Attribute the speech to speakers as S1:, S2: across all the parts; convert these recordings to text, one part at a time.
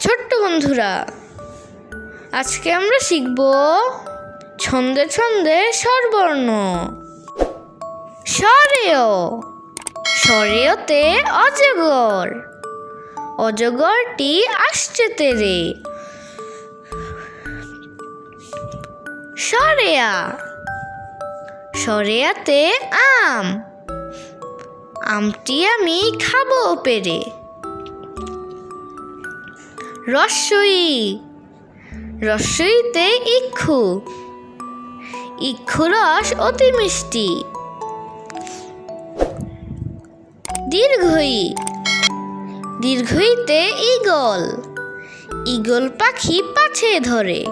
S1: ছোট্ট বন্ধুরা, আজকে আমরা শিখব ছন্দে ছন্দে স্বরবর্ণ। স্বরেয়, স্বরেয়তে অজগর। অজগরটি আসছে তেরে। সরেয়া সরেয়াতে আম। আমটি আমি খাব পেরে। রস্যই। রস্যইতে ইক্ষু। ইক্ষু রস অতি মিষ্টি। দীর্ঘই। দীর্ঘইতে ইগল ইগল পাখি পাছে ধরে।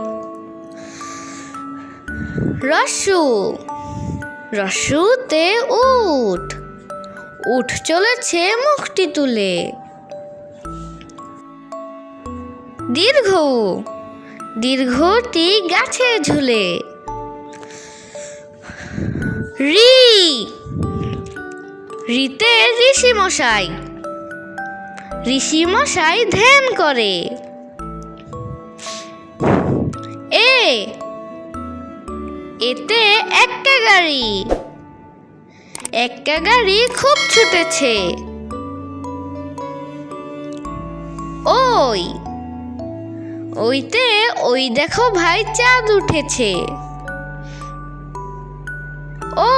S1: রস্যু। রস্যুতে উঠ উঠ চলেছে মুখটি তুলে। দীর্ঘ। দীর্ঘটি গাছে ঝুলে। রি। রিতে ঋষি মশাই ঋষি মশাই ধ্যান করে। এ। এতে একটা গাড়ি। একটা গাড়ি খুব ছুটেছে। ওই। ওইতে, ওই দেখো ভাই চাঁদ উঠেছে। ও,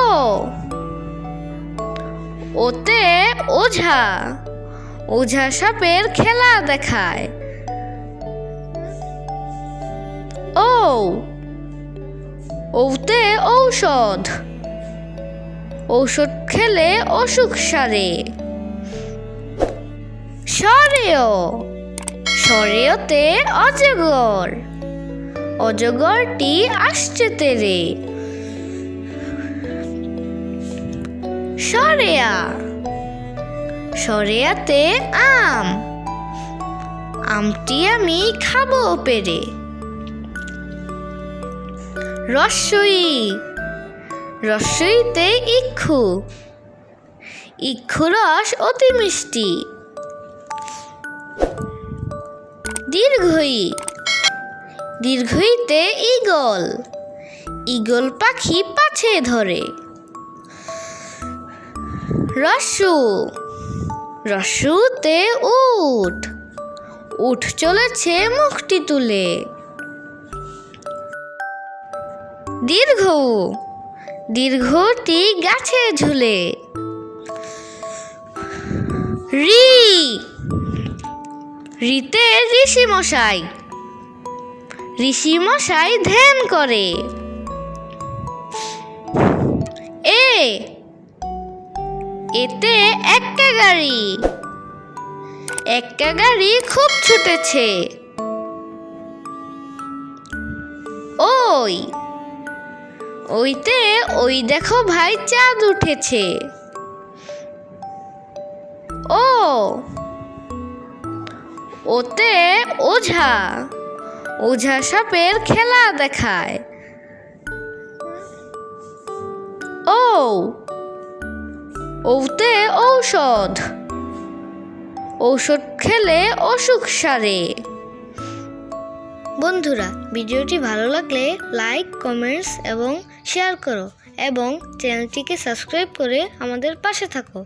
S1: ওতে ওঝা ওঝা সাপের খেলা দেখায়। ও, ওতে ঔষধ ঔষধ খেলে অসুখ সারে। সরেয় সরেয়তে অজগর। অজগরটি আসছে তেরে। সরেয়া। সরেয়াতে আম। আমটি আমি খাব পেরে। রস্যই রস্যইতে ইক্ষু। ইক্ষু রস অতি মিষ্টি। দীর্ঘই। দীর্ঘইতে ইগল ইগল পাখি পাছে ধরে। রস্যু রসুতে উঠ। উঠ চলেছে মুখটি তুলে। দীর্ঘ। দীর্ঘটি গাছে ঝুলে। রি রিতে ঋষি মশাই ঋষি মশাই ধ্যান করে। এ, এতে একটা গাড়ি। একটা গাড়ি খুব ছুটেছে। ওই, ওইতে ওই দেখো ভাই চাঁদ উঠেছে। ও ওতে ওঝা। ওঝা সাপের খেলা দেখায়। ও, ওতে ঔষধ। ঔষধ খেলে অসুখ সারে। বন্ধুরা, ভিডিওটি ভালো লাগলে লাইক, কমেন্টস এবং শেয়ার করো এবং চ্যানেলটিকে সাবস্ক্রাইব করে আমাদের পাশে থাকো।